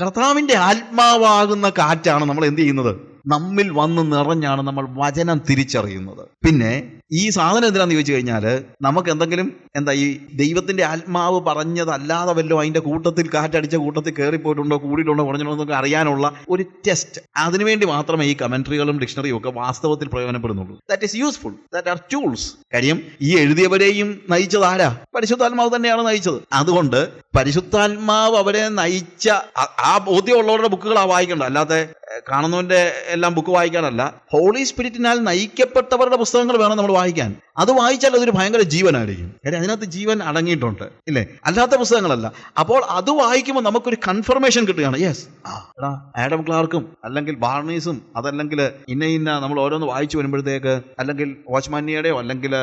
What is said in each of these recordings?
കർത്താവിന്റെ ആത്മാവാകുന്ന കാറ്റാണ് നമ്മൾ എന്ത് ചെയ്യുന്നത്? നമ്മിൽ വന്ന് നിറഞ്ഞാണ് നമ്മൾ വചനം തിരിച്ചറിയുന്നത്. പിന്നെ ഈ സാധനം എന്തിനാന്ന് ചോദിച്ചു കഴിഞ്ഞാൽ നമുക്ക് എന്തെങ്കിലും എന്താ ഈ ദൈവത്തിന്റെ ആത്മാവ് പറഞ്ഞതല്ലാതെ വല്ലോ അതിന്റെ കൂട്ടത്തിൽ കാറ്റടിച്ച കൂട്ടത്തിൽ കയറിപ്പോയിട്ടുണ്ടോ കൂടിയിട്ടുണ്ടോ കുറഞ്ഞിട്ടുണ്ടോ അറിയാനുള്ള ഒരു ടെസ്റ്റ് അതിനുവേണ്ടി മാത്രമേ ഈ കമന്ററികളും ഡിക്ഷണറിയും ഒക്കെ വാസ്തവത്തിൽ പ്രയോജനപ്പെടുന്നുള്ളൂ. That is useful that are tools കാര്യം ഈ എഴുതിയവരെയും നയിച്ചത് ആരാ? പരിശുദ്ധാത്മാവ് തന്നെയാണ് നയിച്ചത്. അതുകൊണ്ട് പരിശുദ്ധാത്മാവ് അവരെ നയിച്ച ആ- ആ ബോധ്യമുള്ളവരുടെ ബുക്കുകളാ വായിക്കേണ്ട അല്ലാതെ കാണുന്നവന്റെ എല്ലാം ബുക്ക് വായിക്കാനല്ല. ഹോളി സ്പിരിറ്റിനാൽ നയിക്കപ്പെട്ടവരുടെ പുസ്തകങ്ങൾ വേണം നമ്മൾ വായിക്കാൻ. അത് വായിച്ചാൽ അതൊരു ഭയങ്കര ജീവനായിരിക്കും. കാര്യം അതിനകത്ത് ജീവൻ അടങ്ങിയിട്ടുണ്ട് ഇല്ലേ? അല്ലാത്ത പുസ്തകങ്ങളല്ല. അപ്പോൾ അത് വായിക്കുമ്പോൾ നമുക്കൊരു കൺഫർമേഷൻ കിട്ടുകയാണ്. യെസ് ആ ആഡം ക്ലാർക്കും അല്ലെങ്കിൽ ബാർണീസും അതല്ലെങ്കിൽ ഇന്ന ഇന്ന നമ്മൾ ഓരോന്ന് വായിച്ചു വരുമ്പോഴത്തേക്ക് അല്ലെങ്കിൽ വാച്ച്മാനിയുടെയോ അല്ലെങ്കിൽ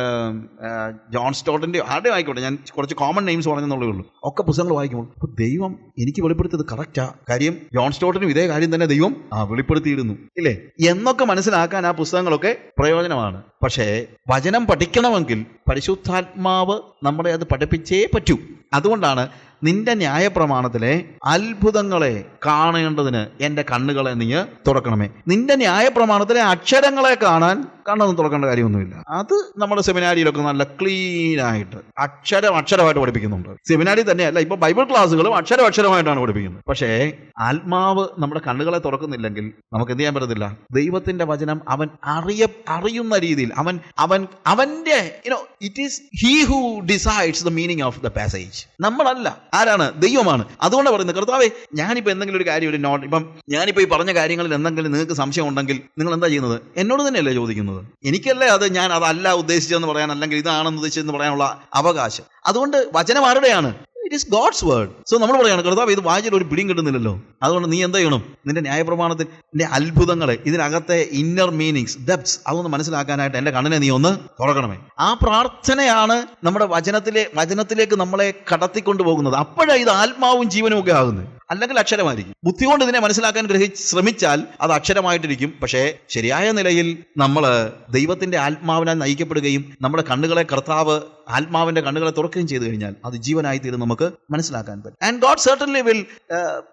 ജോൺ സ്റ്റോട്ടിന്റെയോ ആരുടെയോ ആയിക്കോട്ടെ ഞാൻ കുറച്ച് കോമൺ നെയിംസ് പറഞ്ഞെന്നുള്ളേ ഉള്ളൂ. ഒക്കെ പുസ്തകങ്ങൾ വായിക്കുമ്പോൾ അപ്പോൾ ദൈവം എനിക്ക് വെളിപ്പെടുത്തിയത് കറക്റ്റാ കാര്യം ജോൺ സ്റ്റോട്ടിനും ഇതേ കാര്യം തന്നെ ദൈവം ആ വെളിപ്പെടുത്തിയിരുന്നു. ഇല്ലേ? എന്നൊക്കെ മനസ്സിലാക്കാൻ ആ പുസ്തകങ്ങളൊക്കെ പ്രയോജനമാണ്. പക്ഷേ വചനം പഠിക്കണമെങ്കിൽ പരിശുദ്ധാത്മാവ് നമ്മളെ അത് പഠിപ്പിച്ചേ പറ്റൂ. അതുകൊണ്ടാണ് നിന്റെ ന്യായപ്രമാണത്തിലെ അത്ഭുതങ്ങളെ കാണേണ്ടതിന് എന്റെ കണ്ണുകളെ നീ തുറക്കണമേ. നിന്റെ ന്യായപ്രമാണത്തിലെ അക്ഷരങ്ങളെ കാണാൻ കണ്ണൊന്നും തുറക്കേണ്ട കാര്യമൊന്നുമില്ല. അത് നമ്മുടെ സെമിനാരിയിലൊക്കെ നല്ല ക്ലീൻ ആയിട്ട് അക്ഷരം അക്ഷരമായിട്ട് പഠിപ്പിക്കുന്നുണ്ട്. സെമിനാരി തന്നെയല്ല ഇപ്പൊ ബൈബിൾ ക്ലാസ്സുകളും അക്ഷരം അക്ഷരമായിട്ടാണ് പഠിപ്പിക്കുന്നത്. പക്ഷേ ആത്മാവ് നമ്മുടെ കണ്ണുകളെ തുറക്കുന്നില്ലെങ്കിൽ നമുക്ക് എന്ത് ചെയ്യാൻ പറ്റത്തില്ല? ദൈവത്തിന്റെ വചനം അവൻ അറിയ അറിയുന്ന രീതിയിൽ അവൻ അവൻ അവന്റെ you know it is he who decides the meaning of the passage നമ്മളല്ല ആരാണ്? ദൈവമാണ്. അതുകൊണ്ട് പറയുന്നത് കർത്താവേ ഞാനിപ്പോ എന്തെങ്കിലും ഒരു കാര്യം ഒരു നോട്ട് ഇപ്പം ഞാനിപ്പോ ഈ പറഞ്ഞ കാര്യങ്ങളിൽ എന്തെങ്കിലും നിങ്ങൾക്ക് സംശയം ഉണ്ടെങ്കിൽ നിങ്ങൾ എന്താ ചെയ്യുന്നത്? എന്നോട് തന്നെയല്ലേ ചോദിക്കുന്നത്. എനിക്കല്ലേ അത് ഞാൻ അതല്ല ഉദ്ദേശിച്ചതെന്ന് പറയാൻ അല്ലെങ്കിൽ ഇതാണെന്ന് ഉദ്ദേശിച്ചതെന്ന് പറയാനുള്ള അവകാശം. അതുകൊണ്ട് വചനം ആരുടെയാണ്? It is God's word so നമ്മൾ പറയുകയാണ് കർത്താവ് ഇത് വായിച്ചിട്ട് ഒരു പിടിയും കിട്ടുന്നില്ലല്ലോ. അതുകൊണ്ട് നീ എന്താ ചെയ്യണം? നിന്റെ ന്യായപ്രമാണത്തിന്റെ അത്ഭുതങ്ങളെ ഇതിനകത്തെ ഇന്നർ മീനിങ്സ് ഡെപ്സ് അതൊന്ന് മനസ്സിലാക്കാനായിട്ട് എന്റെ കണ്ണിനെ നീ ഒന്ന് തുറക്കണമേ. ആ പ്രാർത്ഥനയാണ് നമ്മുടെ വചനത്തിലെ വചനത്തിലേക്ക് നമ്മളെ കടത്തിക്കൊണ്ടു പോകുന്നത് അപ്പോഴാണ് ഇത് ആത്മാവും ജീവനും ഒക്കെ ആകുന്നത്. അല്ലെങ്കിൽ അക്ഷരമായിരിക്കും. ബുദ്ധി കൊണ്ട് ഇതിനെ മനസ്സിലാക്കാൻ ഗ്രഹി ശ്രമിച്ചാൽ അത് അക്ഷരമായിട്ടിരിക്കും. പക്ഷേ ശരിയായ നിലയിൽ നമ്മൾ ദൈവത്തിന്റെ ആത്മാവിനാൽ നയിക്കപ്പെടുകയും നമ്മുടെ കണ്ണുകളെ കർത്താവ് ആത്മാവിന്റെ കണ്ണുകളെ തുറക്കുകയും ചെയ്തു കഴിഞ്ഞാൽ അത് ജീവനായി തീരും നമുക്ക് മനസ്സിലാക്കാൻ പറ്റും. And God certainly will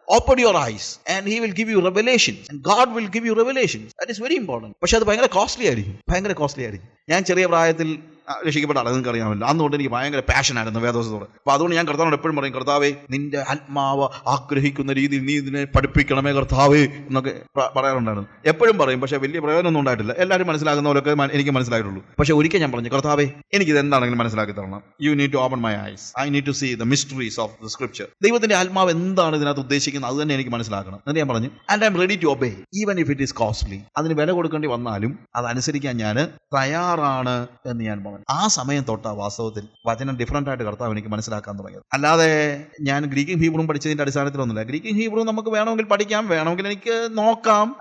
open your eyes and he will give you revelation God will give you revelation you is very important പക്ഷെ അത് ഭയങ്കര കോസ്റ്റ്ലി ആയിരിക്കും. ഭയങ്കര കോസ്റ്റ്ലി ആയിരിക്കും. ഞാൻ ചെറിയ പ്രായത്തിൽ രക്ഷിക്കപ്പെട്ട ആളെ നിങ്ങൾക്ക് അറിയാമല്ലോ അന്നുകൊണ്ട് എനിക്ക് ഭയങ്കര പാഷനായിരുന്നു വേദോസത്തോട്. അപ്പൊ അതുകൊണ്ട് ഞാൻ കർത്താവിനോട് എപ്പോഴും പറയും കർത്താവേ നിന്റെ ആത്മാവ് ആഗ്രഹിക്കുന്ന രീതിയിൽ നീ ഇതിനെ പഠിപ്പിക്കണമേ കർത്താവേ എന്നൊക്കെ പറയാറുണ്ടായിരുന്നു. എപ്പോഴും പറയും പക്ഷേ വലിയ പ്രയോജനമൊന്നും ഉണ്ടായിട്ടില്ല. എല്ലാവരും മനസ്സിലാക്കുന്ന പോലൊക്കെ എനിക്ക് മനസ്സിലായിട്ടുള്ളൂ. പക്ഷേ ഒരിക്കൽ ഞാൻ പറഞ്ഞു കർത്താവേ എനിക്ക് ഇത് എന്താണെങ്കിലും മനസ്സിലാക്കി തരണം. You need to open my eyes I need to see the mysteries of the scripture ദൈവത്തിന്റെ ആത്മാവ് എന്താണ് ഇതിനകത്ത് ഉദ്ദേശിക്കുന്നത്? അത് തന്നെ എനിക്ക് മനസ്സിലാക്കണം. എന്നിട്ട് ഞാൻ പറഞ്ഞു and I am ready to obey even if it is costly അതിന് വില കൊടുക്കേണ്ടി വന്നാലും അതനുസരിക്കാൻ ഞാൻ തയ്യാറാണ് എന്ന് ഞാൻ പറഞ്ഞു. ആ സമയം തൊട്ടാ വാസ്തവത്തിൽ വചനം ഡിഫറന്റ് ആയിട്ട് കർത്താവ് എനിക്ക് മനസ്സിലാക്കാൻ തുടങ്ങിയത്. അല്ലാതെ ഞാൻ ഗ്രീക്കും ഹീബ്രും പഠിച്ചതിന്റെ അടിസ്ഥാനത്തിലൊന്നുമില്ല. ഗ്രീക്കും ഹീബ്രും നമുക്ക് വേണമെങ്കിൽ പഠിക്കാം വേണമെങ്കിൽ എനിക്ക് നോക്കാം.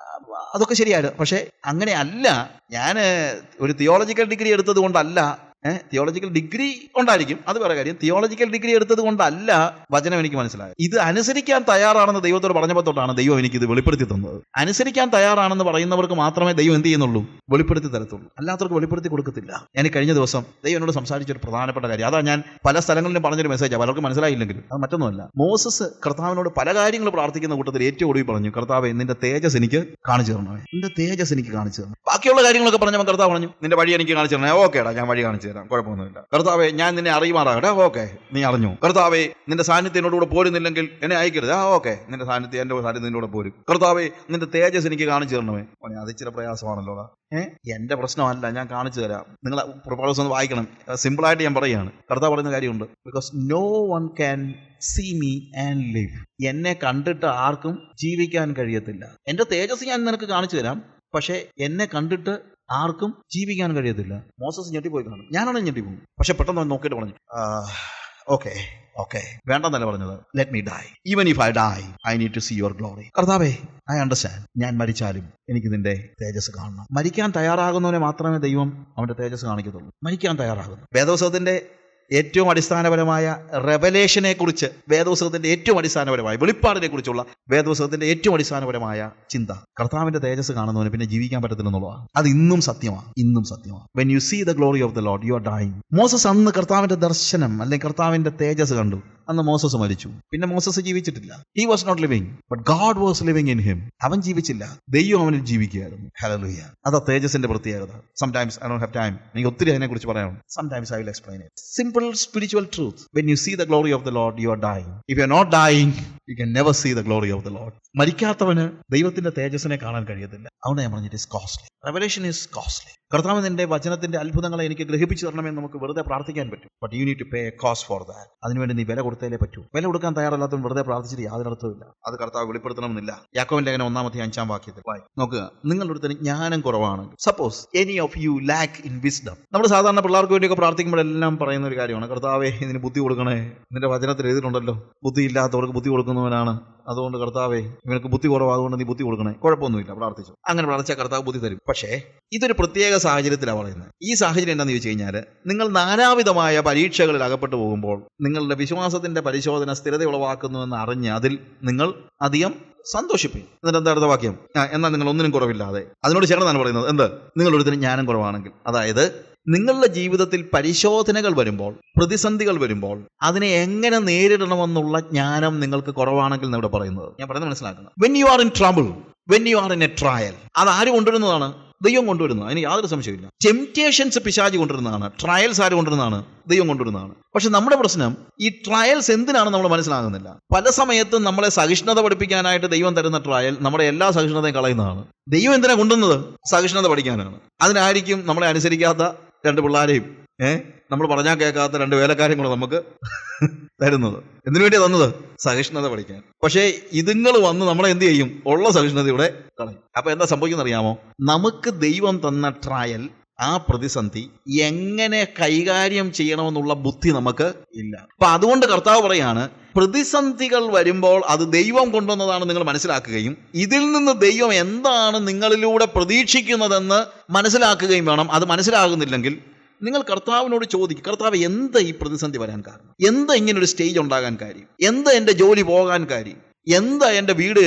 അതൊക്കെ ശരിയാണ് പക്ഷേ അങ്ങനെയല്ല ഞാൻ ഒരു തിയോളജിക്കൽ ഡിഗ്രി എടുത്തത് കൊണ്ടല്ല തിയോളജിക്കൽ ഡിഗ്രി ഉണ്ടായിരിക്കും അത് വേറെ കാര്യം. തിയോളജിക്കൽ ഡിഗ്രി എടുത്തത് കൊണ്ടല്ല വചനം എനിക്ക് മനസ്സിലായത്. ഇത് അനുസരിക്കാൻ തയ്യാറാണെന്ന് ദൈവത്തോട് പറഞ്ഞപ്പോൾ തൊട്ടാണ് ദൈവം എനിക്ക് ഇത് വെളിപ്പെടുത്തി തന്നത്. അനുസരിക്കാൻ തയ്യാറാണെന്ന് പറയുന്നവർക്ക് മാത്രമേ ദൈവം എന്ത് ചെയ്യുന്നുള്ളൂ? വെളിപ്പെടുത്തി തരത്തുള്ളൂ. അല്ലാത്തവർക്ക് വെളിപ്പെടുത്തി കൊടുക്കത്തില്ല. ഞാൻ കഴിഞ്ഞ ദിവസം ദൈവം എന്നോട് സംസാരിച്ച ഒരു പ്രധാനപ്പെട്ട കാര്യം. അതാ ഞാൻ പല സ്ഥലങ്ങളിലും പറഞ്ഞൊരു മെസ്സേജാണ് പലർക്കും മനസ്സിലായില്ലെങ്കിലും അത് മറ്റൊന്നുമല്ല. മോസസ് കർത്താവിനോട് പല കാര്യങ്ങൾ പ്രാർത്ഥിക്കുന്ന കൂട്ടത്തിൽ ഏറ്റവും ഒടുവിൽ പറഞ്ഞു കർത്താവ് നിന്റെ തേജസ് എനിക്ക് കാണിച്ചു തരണമേ. നിന്റെ തേജസ് എനിക്ക് കാണിച്ചു തരണം ബാക്കിയുള്ള കാര്യങ്ങളൊക്കെ പറഞ്ഞപ്പോൾ കർത്താവ് പറഞ്ഞു നിന്റെ വഴി എനിക്ക് കാണിച്ചു തരണേ ഓക്കേടാ ഞാൻ വഴി കാണിച്ചു തരാം കുഴപ്പമൊന്നുമില്ല. കർത്താവെ ഞാൻ നിന്നെ അറിയുമാറാകട്ടെ. ഓക്കെ. നീ അറിഞ്ഞു. കർത്താവെ നിന്റെ സാന്നിധ്യം എന്നോട് കൂടെ പോരുന്നില്ലെങ്കിൽ എന്നെ അയക്കരുത്. ആ ഓക്കെ. നിന്റെ സാന്നിധ്യം എന്റെ സാന്നിധ്യം നിന്നോട് പോരും. കർത്താവെ നിന്റെ തേജസ് എനിക്ക് കാണിച്ചു തരണമേ. ഓനെ അത് ഇച്ചിരി പ്രയാസമാണല്ലോ എന്റെ പ്രശ്നമല്ല ഞാൻ കാണിച്ചു തരാം. നിങ്ങൾ പ്രൊപ്പോസ് ഒന്ന് വായിക്കണം. സിമ്പിൾ ആയിട്ട് ഞാൻ പറയുകയാണ്. കർത്താവ് പറയുന്ന കാര്യമുണ്ട്. Because no one can see me and live എന്നെ കണ്ടിട്ട് ആർക്കും ജീവിക്കാൻ കഴിയത്തില്ല. എന്റെ തേജസ് ഞാൻ നിനക്ക് കാണിച്ചു തരാം. പക്ഷേ എന്നെ കണ്ടിട്ട് ആർക്കും ജീവിക്കാൻ കഴിയത്തില്ല. മോസസ് ഞെട്ടിപ്പോയി കാണും ഞാനാണ് ഞെട്ടിപ്പോകും പക്ഷെ പെട്ടെന്ന് നോക്കിയിട്ട് പറഞ്ഞു ഓക്കെ ഓക്കെ വേണ്ടെന്നല്ല പറഞ്ഞത്. Let me die even if I die I need to see your glory കർത്താവേ ഐ അണ്ടർസ്റ്റാൻഡ് ഞാൻ മരിച്ചാലും എനിക്ക് നിന്റെ തേജസ് കാണണം. മരിക്കാൻ തയ്യാറാകുന്നവനെ മാത്രമേ ദൈവം അവന്റെ തേജസ് കാണിക്കത്തുള്ളൂ. മരിക്കാൻ തയ്യാറാകുന്നു. വേദോത്സവത്തിന്റെ ഏറ്റവും അടിസ്ഥാനപരമായ റെവലേഷനെ കുറിച്ച് വേദപുസ്തകത്തിന്റെ ഏറ്റവും അടിസ്ഥാനപരമായ വെളിപ്പാടിനെ കുറിച്ചുള്ള വേദപുസ്തകത്തിന്റെ ഏറ്റവും അടിസ്ഥാനപരമായ ചിന്ത. കർത്താവിന്റെ തേജസ് കാണുന്നവന് പിന്നെ ജീവിക്കാൻ പറ്റത്തില്ലെന്നുള്ളതാണ് അത് ഇന്നും സത്യമാണ് ഇന്നും സത്യമാണ്. When you see the glory of the Lord you are dying Moses അന്ന് കർത്താവിന്റെ ദർശനം അല്ലെങ്കിൽ കർത്താവിന്റെ തേജസ് കണ്ടു. അന്ന് മോസസ് മരിച്ചു. പിന്നെ Moses ജീവിച്ചിട്ടില്ല. He was not living but God was living in him അവൻ ജീവിച്ചില്ല. ദൈവം അവനിൽ ജീവിക്കുകയായിരുന്നു. ഹലലുയ അതാ തേജസിന്റെ പ്രത്യേകത. Sometimes I don't have time എനിക്ക് ഒത്തിരി അതിനെ കുറിച്ച് പറയാം sometimes I will explain it simple spiritual truth when you see the glory of the Lord you are dying if you are not dying you can never see the glory of the Lord മരിക്കാത്തവന് ദൈവത്തിന്റെ തേജസ്സിനെ കാണാൻ കഴിയത്തില്ല. അവനെ ഞാൻ പറഞ്ഞിട്ട് is costly revelation is costly കർത്താവ് നിന്റെ വചനത്തിന്റെ അത്ഭുതങ്ങളെ എനിക്ക് ഗ്രഹിപ്പിച്ചു തരണമെന്ന് നമുക്ക് വെറുതെ പ്രാർത്ഥിക്കാൻ പറ്റും. But you need to pay cost for that അതിനുവേണ്ടി നീ വില കൊടുത്തേ പറ്റൂ. വില കൊടുക്കാൻ തയ്യാറല്ലാത്തവൻ വെറുതെ പ്രാർത്ഥിച്ചിട്ട് യാതൊരു അർത്ഥമില്ല അത് കർത്താവ് വെളിപ്പെടുത്തണമെന്നില്ല. യാക്കോവിന്റെ ലേഖനം ഒന്നാമത്തെ അഞ്ചാം വാക്യത്തിൽ. വായി നോക്കുക നിങ്ങളുടെ അടുത്ത് ജ്ഞാനം കുറവാണ്. Suppose any of you lack in wisdom നമ്മൾ സാധാരണ പിള്ളേർക്ക് വേണ്ടിയൊക്കെ പ്രാർത്ഥിക്കുമ്പോഴെല്ലാം പറയുന്ന ഒരു കാര്യമാണ്. കർത്താവെ ഇതിന് ബുദ്ധി കൊടുക്കണേ. നിന്റെ വചനത്തിൽ എഴുതിയിട്ടുണ്ടല്ലോ. ബുദ്ധി ഇല്ലാത്തവർക്ക് ബുദ്ധി കൊടുക്കുന്നവനാണ്. അതുകൊണ്ട് കർത്താവെ ഇവനക്ക് ബുദ്ധി കുറവ്. അതുകൊണ്ട് നീ ബുദ്ധി കൊടുക്കണേ. കുഴപ്പമൊന്നുമില്ല. പ്രാർത്ഥിച്ചു. അങ്ങനെ പ്രാർത്ഥിച്ചാൽ കർത്താവ് ബുദ്ധി തരും. പക്ഷേ ഇതൊരു പ്രത്യേക സാഹചര്യത്തിലാണ് പറയുന്നത്. ഈ സാഹചര്യം എന്താണെന്ന് ചോദിച്ചു കഴിഞ്ഞാൽ നിങ്ങൾ നാനാവിധമായ പരീക്ഷകളിൽ അകപ്പെട്ടു പോകുമ്പോൾ നിങ്ങളുടെ വിശ്വാസത്തിന്റെ പരിശോധന സ്ഥിരത ഉളവാക്കുന്നുവെന്ന് അറിഞ്ഞ് അതിൽ നിങ്ങൾ അധികം സന്തോഷിപ്പിക്കും. എന്നിട്ട് എന്താ അടുത്ത വാക്യം? എന്നാൽ നിങ്ങൾ ഒന്നിനും കുറവില്ലാതെ. അതിനോട് ചേർന്നാണ് പറയുന്നത്. എന്ത്? നിങ്ങൾ ഒരുത്തിന് ജ്ഞാനം കുറവാണെങ്കിൽ. അതായത് നിങ്ങളുടെ ജീവിതത്തിൽ പരിശോധനകൾ വരുമ്പോൾ പ്രതിസന്ധികൾ വരുമ്പോൾ അതിനെ എങ്ങനെ നേരിടണമെന്നുള്ള ജ്ഞാനം നിങ്ങൾക്ക് കുറവാണെങ്കിൽ ഇവിടെ പറയുന്നത്. ഞാൻ പറയുന്നത് മനസ്സിലാക്കണം. When you are in trouble when you are in a trial അത് ആര് കൊണ്ടുവരുന്നതാണ്? ദൈവം കൊണ്ടുവരുന്നത്. അതിന് യാതൊരു സംശയമില്ല ടെംപ്റ്റേഷൻസ് പിശാജ് കൊണ്ടുവരുന്നതാണ്. ട്രയൽസ് ആര് കൊണ്ടുവരുന്നതാണ്? ദൈവം കൊണ്ടുവരുന്നതാണ്. പക്ഷെ നമ്മുടെ പ്രശ്നം ഈ ട്രയൽസ് എന്തിനാണ് നമ്മൾ മനസ്സിലാകുന്നില്ല. പല സമയത്തും നമ്മളെ സഹിഷ്ണുത പഠിപ്പിക്കാനായിട്ട് ദൈവം തരുന്ന ട്രയൽ നമ്മുടെ എല്ലാ സഹിഷ്ണുതയും കളയുന്നതാണ്. ദൈവം എന്തിനാ കൊണ്ടുവന്നത്? സഹിഷ്ണുത പഠിക്കാനാണ്. അതിനായിരിക്കും നമ്മളെ അനുസരിക്കാത്ത രണ്ട് പിള്ളാരെയും ഏഹ് നമ്മൾ പറഞ്ഞാൽ കേൾക്കാത്ത രണ്ട് വേലക്കാരും കൂടെ നമുക്ക് തരുന്നത്. എന്തിനു വേണ്ടിയാ തന്നത്? സഹിഷ്ണുത പഠിക്കാൻ. പക്ഷേ ഇതുങ്ങൾ വന്ന് നമ്മളെ എന്ത് ചെയ്യും? ഉള്ള സഹിഷ്ണുതയുടെ കളയും അപ്പൊ എന്താ സംഭവിക്കുന്ന അറിയാമോ നമുക്ക് ദൈവം തന്ന ട്രയൽ ആ പ്രതിസന്ധി എങ്ങനെ കൈകാര്യം ചെയ്യണമെന്നുള്ള ബുദ്ധി നമുക്ക് ഇല്ല. അപ്പൊ അതുകൊണ്ട് കർത്താവ് പറയാണ് പ്രതിസന്ധികൾ വരുമ്പോൾ അത് ദൈവം കൊണ്ടുവന്നതാണ് നിങ്ങൾ മനസ്സിലാക്കുകയും ഇതിൽ നിന്ന് ദൈവം എന്താണ് നിങ്ങളിലൂടെ പ്രതീക്ഷിക്കുന്നതെന്ന് മനസ്സിലാക്കുകയും വേണം. അത് മനസ്സിലാകുന്നില്ലെങ്കിൽ നിങ്ങൾ കർത്താവിനോട് ചോദിക്കും കർത്താവ് എന്താ ഈ പ്രതിസന്ധി വരാൻ കാരണം? എന്താ ഇങ്ങനെ ഒരു സ്റ്റേജ് ഉണ്ടാകാൻ കാര്യം? എന്താ എന്റെ ജോലി പോകാൻ കാര്യം? എന്താ എന്റെ വീട്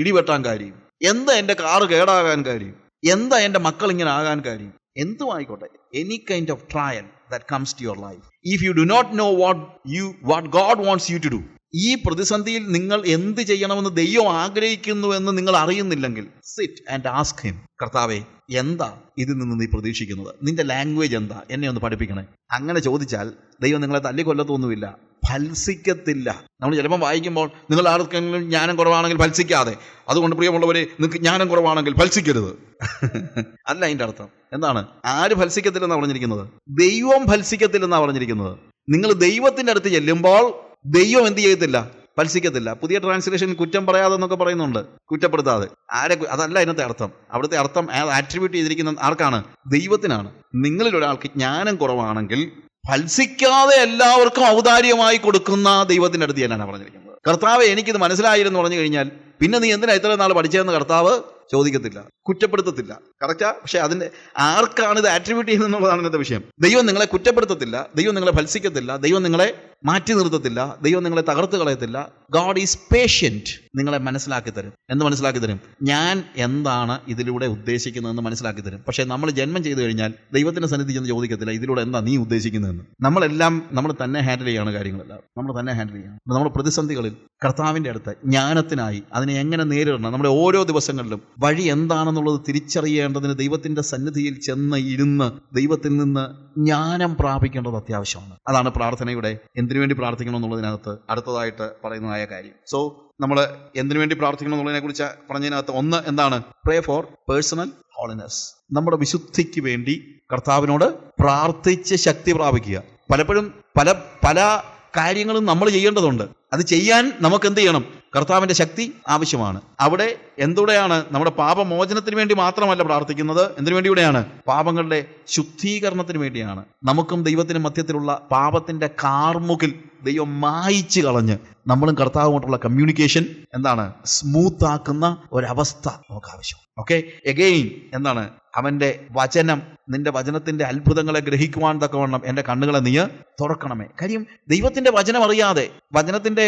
ഇടിവെട്ടാൻ കാര്യം? എന്താ എന്റെ കാറ് കേടാകാൻ കാര്യം? എന്താ എന്റെ മക്കൾ ഇങ്ങനെ ആകാൻ കാര്യം? എന്തും ആയിക്കോട്ടെ any kind of trial that comes to your life if you do not know what you what God wants you to do ഈ പ്രതിസന്ധിയിൽ നിങ്ങൾ എന്ത് ചെയ്യണമെന്ന് ദൈവം ആഗ്രഹിക്കുന്നു എന്ന് നിങ്ങൾ അറിയുന്നില്ലെങ്കിൽ സിറ്റ് ആൻഡ് ആസ്ക് ഹിം കർത്താവെ എന്താ ഇതിൽ നിന്ന് നീ പ്രതീക്ഷിക്കുന്നത്? നിന്റെ ലാംഗ്വേജ് എന്താ? എന്നെ ഒന്ന് പഠിപ്പിക്കണേ. അങ്ങനെ ചോദിച്ചാൽ ദൈവം നിങ്ങളെ തല്ലിക്കൊല്ലത്തൊന്നുമില്ല. ഫൽസിക്കത്തില്ല. നമ്മൾ ചിലപ്പോൾ വായിക്കുമ്പോൾ നിങ്ങൾ ആർക്കെങ്കിലും ജ്ഞാനം കുറവാണെങ്കിൽ ഫത്സിക്കാതെ അതുകൊണ്ട് പ്രിയമുള്ളവരെ നിങ്ങൾക്ക് ജ്ഞാനം കുറവാണെങ്കിൽ ഫത്സിക്കരുത് അല്ല അതിന്റെ അർത്ഥം. എന്താണ്? ആര് ഫത്സിക്കത്തില്ലെന്നാണ് പറഞ്ഞിരിക്കുന്നത്? ദൈവം ഫത്സിക്കത്തില്ലെന്നാണ് പറഞ്ഞിരിക്കുന്നത്. നിങ്ങൾ ദൈവത്തിന്റെ അടുത്ത് ചെല്ലുമ്പോൾ ദൈവം എന്ത് ചെയ്യത്തില്ല? ഫത്സിക്കത്തില്ല പുതിയ ട്രാൻസ്ലേഷൻ കുറ്റം പറയാതെ എന്നൊക്കെ പറയുന്നുണ്ട്. കുറ്റപ്പെടുത്താതെ. ആരെ അതല്ല അതിനകത്തെ അർത്ഥം. അവിടുത്തെ അർത്ഥം ആട്രിബ്യൂട്ട് ചെയ്തിരിക്കുന്ന ആർക്കാണ്? ദൈവത്തിനാണ്. നിങ്ങളിൽ ഒരാൾക്ക് ജ്ഞാനം കുറവാണെങ്കിൽ ഫൽസിക്കാതെ എല്ലാവർക്കും ഔദാര്യമായി കൊടുക്കുന്ന ദൈവത്തിന്റെ അടുത്ത് ഞാനാണ് പറഞ്ഞിരിക്കുന്നത്. കർത്താവ് എനിക്കിത് മനസ്സിലായിരുന്നു പറഞ്ഞു കഴിഞ്ഞാൽ പിന്നെ നീ എന്തിനാ ഇത്ര നാൾ പഠിച്ചതെന്ന് കർത്താവ് ചോദിക്കത്തില്ല കുറ്റപ്പെടുത്തത്തില്ല. കറക്റ്റാ പക്ഷെ അതിന്റെ ആർക്കാണ് ഇത് ആട്രിബ്യൂട്ട് ചെയ്യുന്നതെന്നുള്ളതാണ് ഇന്നത്തെ വിഷയം. ദൈവം നിങ്ങളെ കുറ്റപ്പെടുത്തത്തില്ല ദൈവം നിങ്ങളെ ഫത്സിക്കത്തില്ല ദൈവം നിങ്ങളെ മാറ്റി നിർത്തത്തില്ല. ദൈവം നിങ്ങളെ തകർത്ത് കളയത്തില്ല. ഗാഡ് ഈസ് പേഷ്യന്റ് നിങ്ങളെ മനസ്സിലാക്കി തരും. എന്ന് മനസ്സിലാക്കി തരും? ഞാൻ എന്താണ് ഇതിലൂടെ ഉദ്ദേശിക്കുന്നതെന്ന് മനസ്സിലാക്കി തരും. പക്ഷേ നമ്മൾ ജന്മം ചെയ്തു കഴിഞ്ഞാൽ ദൈവത്തിന്റെ സന്നിധി ചെന്ന് ചോദിക്കത്തില്ല ഇതിലൂടെ എന്താ നീ ഉദ്ദേശിക്കുന്നതെന്ന്. നമ്മളെല്ലാം നമ്മൾ തന്നെ ഹാൻഡിൽ ചെയ്യാണ് കാര്യങ്ങളെല്ലാം. നമ്മൾ തന്നെ ഹാൻഡിൽ ചെയ്യണം. നമ്മൾ പ്രതിസന്ധികളിൽ കർത്താവിന്റെ അടുത്ത് ജ്ഞാനത്തിനായി അതിനെ എങ്ങനെ നേരിടണം? നമ്മുടെ ഓരോ ദിവസങ്ങളിലും വഴി എന്താണെന്നുള്ളത് തിരിച്ചറിയേണ്ടതിന് ദൈവത്തിന്റെ സന്നിധിയിൽ ചെന്ന് ഇരുന്ന് ദൈവത്തിൽ നിന്ന് ജ്ഞാനം പ്രാപിക്കേണ്ടത് അത്യാവശ്യമാണ്. അതാണ് പ്രാർത്ഥനയുടെ എന്തിനു വേണ്ടി പ്രാർത്ഥിക്കണം എന്നുള്ളതിനകത്ത് അടുത്തതായിട്ട് പറയുന്നതായ കാര്യം. സോ നമ്മൾ എന്തിനു വേണ്ടി പ്രാർത്ഥിക്കണം എന്നുള്ളതിനെ കുറിച്ച് പറഞ്ഞതിനകത്ത് ഒന്ന് എന്താണ്? പ്രേ ഫോർ പേഴ്സണൽ ഹോളിനെസ് നമ്മുടെ വിശുദ്ധിക്ക് വേണ്ടി കർത്താവിനോട് പ്രാർത്ഥിച്ച് ശക്തി പ്രാപിക്കുക. പലപ്പോഴും പല പല കാര്യങ്ങളും നമ്മൾ ചെയ്യേണ്ടതുണ്ട്. അത് ചെയ്യാൻ നമുക്ക് എന്ത് ചെയ്യണം? കർത്താവിന്റെ ശക്തി ആവശ്യമാണ്. അവിടെ എന്തുടെയാണ് നമ്മുടെ പാപമോചനത്തിന് വേണ്ടി മാത്രമല്ല പ്രാർത്ഥിക്കുന്നത്? എന്തിനു വേണ്ടിയുടെയാണ് പാപങ്ങളുടെ ശുദ്ധീകരണത്തിന് വേണ്ടിയാണ്. നമുക്കും ദൈവത്തിനും മധ്യത്തിലുള്ള പാപത്തിന്റെ കാർമുകിൽ ദൈവം മായിച്ചു കളഞ്ഞ് നമ്മളും കർത്താവുമായിട്ടുള്ള കമ്മ്യൂണിക്കേഷൻ എന്താണ്? സ്മൂത്ത് ആക്കുന്ന ഒരവസ്ഥ നമുക്ക് ആവശ്യം ഓക്കെ എഗെയിൻ എന്താണ്? അവന്റെ വചനം നിന്റെ വചനത്തിന്റെ അത്ഭുതങ്ങളെ ഗ്രഹിക്കുവാൻ തക്കവണ്ണം എന്റെ കണ്ണുകളെ നീ തുറക്കണമേ. കാര്യം ദൈവത്തിന്റെ വചനം അറിയാതെ വചനത്തിന്റെ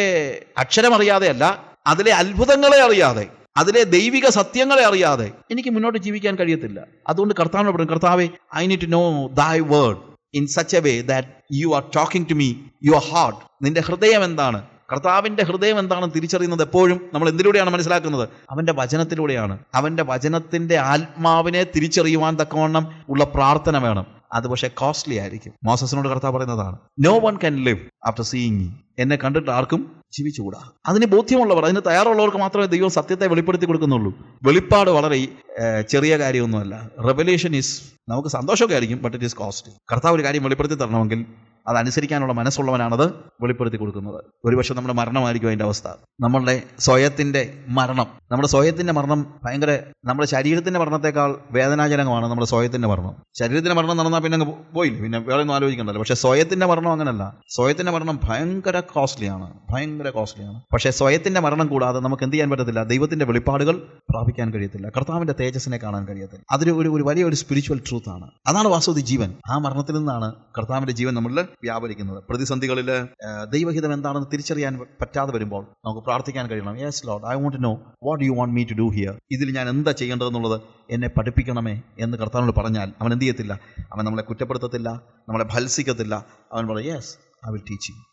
അക്ഷരം അറിയാതെ അല്ല അതിലെ അത്ഭുതങ്ങളെ അറിയാതെ അതിലെ ദൈവിക സത്യങ്ങളെ അറിയാതെ എനിക്ക് മുന്നോട്ട് ജീവിക്കാൻ കഴിയത്തില്ല. അതുകൊണ്ട് കർത്താവിനോട് പറയും കർത്താവെ I need know thy word in such a way that you are talking to me your heart നിന്റെ ഹൃദയം എന്താണ്? കർത്താവിന്റെ ഹൃദയം എന്താണെന്ന് തിരിച്ചറിയുന്നത് എപ്പോഴും? നമ്മൾ എന്തിലൂടെയാണ് മനസ്സിലാക്കുന്നത്? അവന്റെ വചനത്തിലൂടെയാണ്. അവന്റെ വചനത്തിന്റെ ആത്മാവിനെ തിരിച്ചറിയുവാൻ തക്കവണ്ണം ഉള്ള പ്രാർത്ഥന വേണം. അത് പക്ഷേ കോസ്റ്റ്ലി ആയിരിക്കും. മോസസിനോട് കർത്താവ് പറയുന്നതാണ് no one can live after seeing എന്നെ കണ്ടിട്ട് ആർക്കും ജീവിച്ചുകൂടാ? അതിന് ബോധ്യമുള്ളവർ അതിന് തയ്യാറുള്ളവർക്ക് മാത്രമേ ദൈവം സത്യത്തെ വെളിപ്പെടുത്തി കൊടുക്കുന്നുള്ളൂ. വെളിപ്പാട് വളരെ ചെറിയ കാര്യമൊന്നുമല്ല. റെവലേഷൻ ഈസ് നമുക്ക് സന്തോഷമൊക്കെ ആയിരിക്കും ബട്ട് ഇറ്റ് ഈസ് കോസ്റ്റ് കർത്താവ് ഒരു കാര്യം വെളിപ്പെടുത്തി തരണമെങ്കിൽ അതനുസരിക്കാനുള്ള മനസ്സുള്ളവനാണത് വെളിപ്പെടുത്തി കൊടുക്കുന്നത്. ഒരുപക്ഷെ നമ്മുടെ മരണമായിരിക്കും അതിന്റെ അവസ്ഥ. നമ്മളുടെ സ്വയത്തിന്റെ മരണം നമ്മുടെ സ്വയത്തിന്റെ മരണം ഭയങ്കര നമ്മുടെ ശരീരത്തിന്റെ മരണത്തെക്കാൾ വേദനാജനകമാണ് നമ്മുടെ സ്വയത്തിന്റെ മരണം. ശരീരത്തിന്റെ മരണം നടന്നാൽ പിന്നെ പോയില്ല? പിന്നെ വേറെ ഒന്നും ആലോചിക്കണ്ടല്ലോ. പക്ഷേ സ്വയത്തിന്റെ മരണം അങ്ങനല്ല. സ്വയത്തിന്റെ മരണം ഭയങ്കര കോസ്റ്റ്ലിയാണ് ഭയങ്കര കോസ്റ്റ്ലിയാണ് പക്ഷേ സ്വയത്തിന്റെ മരണം കൂടാതെ നമുക്ക് എന്ത് ചെയ്യാൻ പറ്റത്തില്ല? ദൈവത്തിന്റെ വെളിപ്പാടുകൾ പ്രാപിക്കാൻ കഴിയത്തില്ല. കർത്താവിന്റെ തേജസ്സിനെ കാണാൻ കഴിയത്തില്ല. അതൊരു ഒരു ഒരു വലിയൊരു സ്പിരിച്വൽ ട്രൂത്ത് ആണ്. അതാണ് വാസ്തവതി ജീവൻ. ആ മരണത്തിൽ നിന്നാണ് കർത്താവിന്റെ ജീവൻ നമ്മളിൽ വ്യാപരിക്കുന്നത്. പ്രതിസന്ധികളിൽ ദൈവഹിതം എന്താണെന്ന് തിരിച്ചറിയാൻ പറ്റാതെ വരുമ്പോൾ നമുക്ക് പ്രാർത്ഥിക്കാൻ കഴിയണം. Yes Lord I want know what you want me to do here ഇതിൽ ഞാൻ എന്താ ചെയ്യേണ്ടതെന്നുള്ളത് എന്നെ പഠിപ്പിക്കണമേ എന്ന് കർത്താവിനോട് പറഞ്ഞാൽ അവൻ എന്ത് ചെയ്യത്തില്ല? അവൻ നമ്മളെ കുറ്റപ്പെടുത്തത്തില്ല നമ്മളെ ഭത്സിക്കത്തില്ല. അവൻ പറയും yes I will teach you